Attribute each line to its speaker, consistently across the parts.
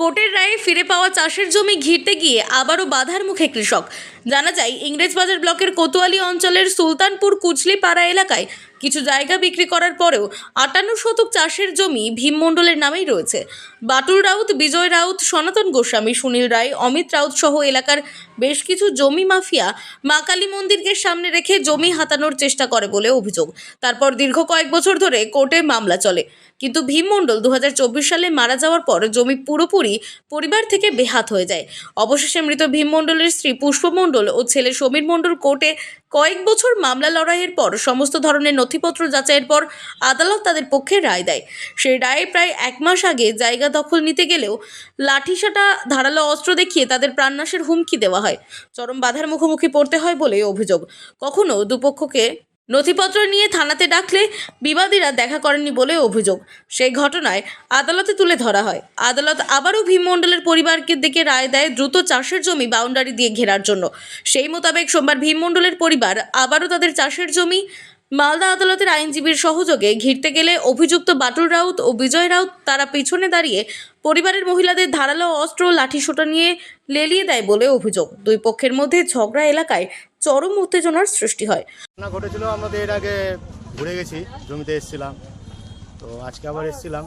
Speaker 1: কোর্টের রায়ে ফিরে পাওয়া চাষের জমি ঘিরতে গিয়ে আবারও বাধার মুখে কৃষক। জানা যায়, ইংরেজবাজার ব্লকের কোতোয়ালি অঞ্চলের সুলতানপুর কুচলিপাড়া এলাকায় কিছু জায়গা বিক্রি করার পরেও আটান্ন শতক চাষের জমি ভীম মণ্ডলের নামেই রয়েছে। বাটুল রাউত, বিজয় রাউত, সনাতন গোস্বামী, সুনীল রায়, অমিত রাউত সহ এলাকার বেশ কিছু জমি মাফিয়া মা কালী মন্দিরকে সামনে রেখে জমি হাতানোর চেষ্টা করে বলে অভিযোগ। তারপর দীর্ঘ কয়েক বছর ধরে কোর্টে মামলা চলে। কিন্তু ভীম মণ্ডল দু সালে মারা যাওয়ার পর জমি পুরোপুরি পরিবার থেকে বেহাত হয়ে যায়। অবশেষে মৃত ভীম মণ্ডলের স্ত্রী পুষ্প মণ্ডল ও ছেলে সমীর মণ্ডল কোর্টে কয়েক বছর মামলা লড়াইয়ের পর সমস্ত ধরনের নথিপত্র যাচাইয়ের পর আদালত তাদের পক্ষে রায় দেয়। সেই রায়ে প্রায় এক মাস আগে জায়গা দখল নিতে গেলেও লাঠিসাটা ধারালো অস্ত্র দেখিয়ে তাদের প্রাণনাশের হুমকি দেওয়া হয়। চরম বাধার মুখোমুখি পড়তে হয় বলে অভিযোগ। কখনো দুপক্ষকে নথিপত্র নিয়ে থানাতে ডাকলে বিবাদীরা দেখা করেননি বলে অভিযোগ। সেই ঘটনায় আদালতে তুলে ধরা হয়। আদালত আবারও ভীম মণ্ডলের পরিবারকে দিকে রায় দেয় দ্রুত চাষের জমি বাউন্ডারি দিয়ে ঘেরার জন্য। সেই মোতাবেক সোমবার ভীম মণ্ডলের পরিবার আবারও তাদের চাষের জমি মালদা আদালতের আইনজীবীর সহযোগে ঘিরতে গেলে অভিযুক্ত বাটুল রাউত ও বিজয় রাউত তারা পিছনে দাঁড়িয়ে পরিবারের মহিলাদের ধারালো অস্ত্র লাঠিসোঁটা নিয়ে লেলিয়ে দেয় বলে অভিযোগ। দুই পক্ষের মধ্যে ঝগড়া এলাকায় চরম উত্তেজনার সৃষ্টি হয়।
Speaker 2: ঘটনা ঘটেছিল আমাদের এর আগে ঘুরে গেছি জমিতে এসেছিলাম। তো আজকে আবার এসেছিলাম।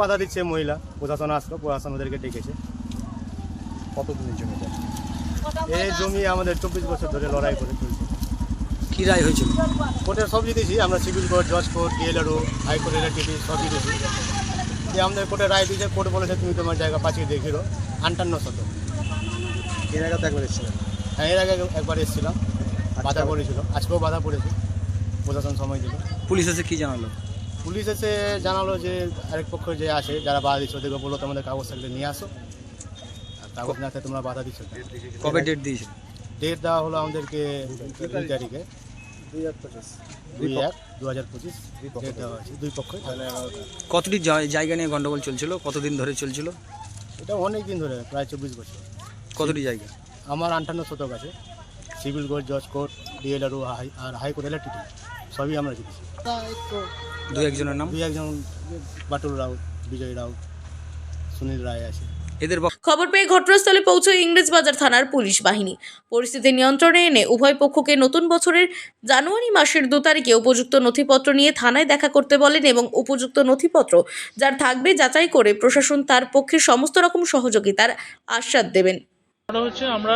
Speaker 2: বাধা দিচ্ছে মহিলা প্রশাসন আসলো প্রশাসন ওদেরকে ডেকেছে।
Speaker 3: কতদিনের জমিটা
Speaker 2: এই জমি আমাদের চব্বিশ বছর ধরে লড়াই করে চলছে।
Speaker 3: কি রায় হয়েছিল?
Speaker 2: কোর্টের সব জিতেছি আমরা সিভিল কোর্ট জজ court DLRO high court LRTV সব জিতেছি যে আমাদের কোর্টে রায় দিয়েছে কোর্ট বলেছে তুমি তোমার জায়গা পাঠিয়ে দিয়ে ঘিরো। আটান্ন শত
Speaker 3: এর আগে তো একবার এসেছিলেন
Speaker 2: হ্যাঁ এর আগে একবার এসেছিলাম। বাধা পড়েছিল। আজকেও বাধা পড়েছে। প্রশাসন সময় দিল।
Speaker 3: পুলিশ এসে কি জানালো?
Speaker 2: পুলিশ এসে জানালো যে আরেক পক্ষ যে আসে যারা বাধা দিচ্ছে ওদেরকে বলল তোমাদের কাগজ থাকলে নিয়ে আসো। আর কাগজ না তোমরা বাধা দিচ্ছ
Speaker 3: কবে ডেট দিয়েছিল?
Speaker 2: ডেট দেওয়া হলো আমাদেরকে দুই তারিখে। দুই এক দু হাজার পঁচিশ। ডেট দেওয়া হয়েছে। দুই পক্ষই।
Speaker 3: কতটি জায়গা নিয়ে গন্ডগোল চলছিল? কতদিন ধরে চলছিল?
Speaker 2: এটা অনেক দিন ধরে প্রায় চব্বিশ বছর।
Speaker 3: কতটি জায়গা?
Speaker 2: আমার আটান্ন শতক আছে। সিভিল কোর্ট জজ কোর্ট ডিএলআরও হাই আর হাইকোর্ট এলআরটিটি সবই আমরা জিতেছি
Speaker 3: দু একজনের নাম?
Speaker 2: দুই একজন বাটুল রাউত বিজয় রাউত সুনীল রায় আছে।
Speaker 3: এদের
Speaker 1: খবর পেয়ে ঘটনাস্থলে পৌঁছয় ইংরেজবাজার থানার পুলিশ বাহিনী। পরিস্থিতি নিয়ন্ত্রণে এনে উভয় পক্ষকে নতুন বছরের জানুয়ারি মাসের দু তারিখে উপযুক্ত নথিপত্র নিয়ে থানায় দেখা করতে বলেন এবং উপযুক্ত নথিপত্র যার থাকবে যাচাই করে প্রশাসন তার পক্ষে সমস্ত রকম সহযোগিতার আশ্বাস দেবেন।
Speaker 4: হচ্ছে আমরা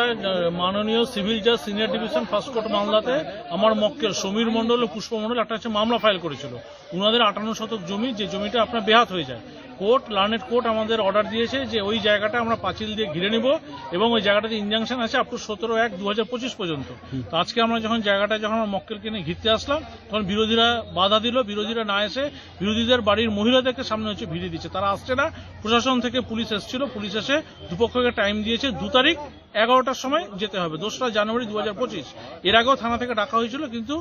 Speaker 4: মাননীয় সিভিল জাজ সিনিয়র ডিভিশন ফার্স্ট কোর্ট মামলাতে আমার মক্কেল সমীর মণ্ডল ও পুষ্প মণ্ডল একটা হচ্ছে মামলা ফাইল করেছিল। উনাদের আটান্ন শতক জমি, যে জমিটা আপনার বেহাত হয়ে যায় কোর্ট লার্নেট কোর্ট আমাদের অর্ডার দিয়েছে যে ওই জায়গাটা আমরা পাঁচিল দিয়ে ঘিরে নিব এবং ওই জায়গাটাতে ইনজাংশন আছে আপ টু সতেরো এক দু পঁচিশ পর্যন্ত। তো আজকে আমরা যখন জায়গাটা যখন আমরা মক্কেল কিনে ঘিরতে আসলাম, তখন বিরোধীরা বাধা দিল, বিরোধীরা না এসে বিরোধীদের বাড়ির মহিলাদেরকে সামনে হচ্ছে ভিড়ে দিচ্ছে। তারা আসছে না, প্রশাসন থেকে পুলিশ এসেছিল, পুলিশ এসে দুপক্ষকে টাইম দিয়েছে, দু তারিখ এগারোটার সময় যেতে হবে। দোসরা জানুয়ারি দু হাজার পঁচিশ। এর আগেও থানা থেকে ডাকা হয়েছিল কিন্তু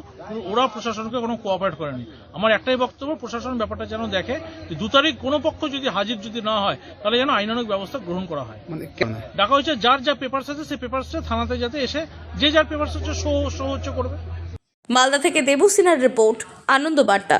Speaker 4: ওরা প্রশাসনকে কোনো কোঅপারেট করেনি। আমার একটাই বক্তব্য প্রশাসন ব্যাপারটা যেন দেখে যে দু তারিখ কোনো পক্ষ যদি হাজির যদি না হয় তাহলে যেন আইনানুগ ব্যবস্থা গ্রহণ করা হয়।
Speaker 3: মানে কেন
Speaker 4: ডাকা হয়েছে যার যা পেপারস আছে সেই পেপারসটা থানাতে যাতে এসে যে যার পেপারস হচ্ছে শো শো হচ্ছে করবে।
Speaker 1: মালদা থেকে দেবু সিনহার রিপোর্ট আনন্দ বার্তা।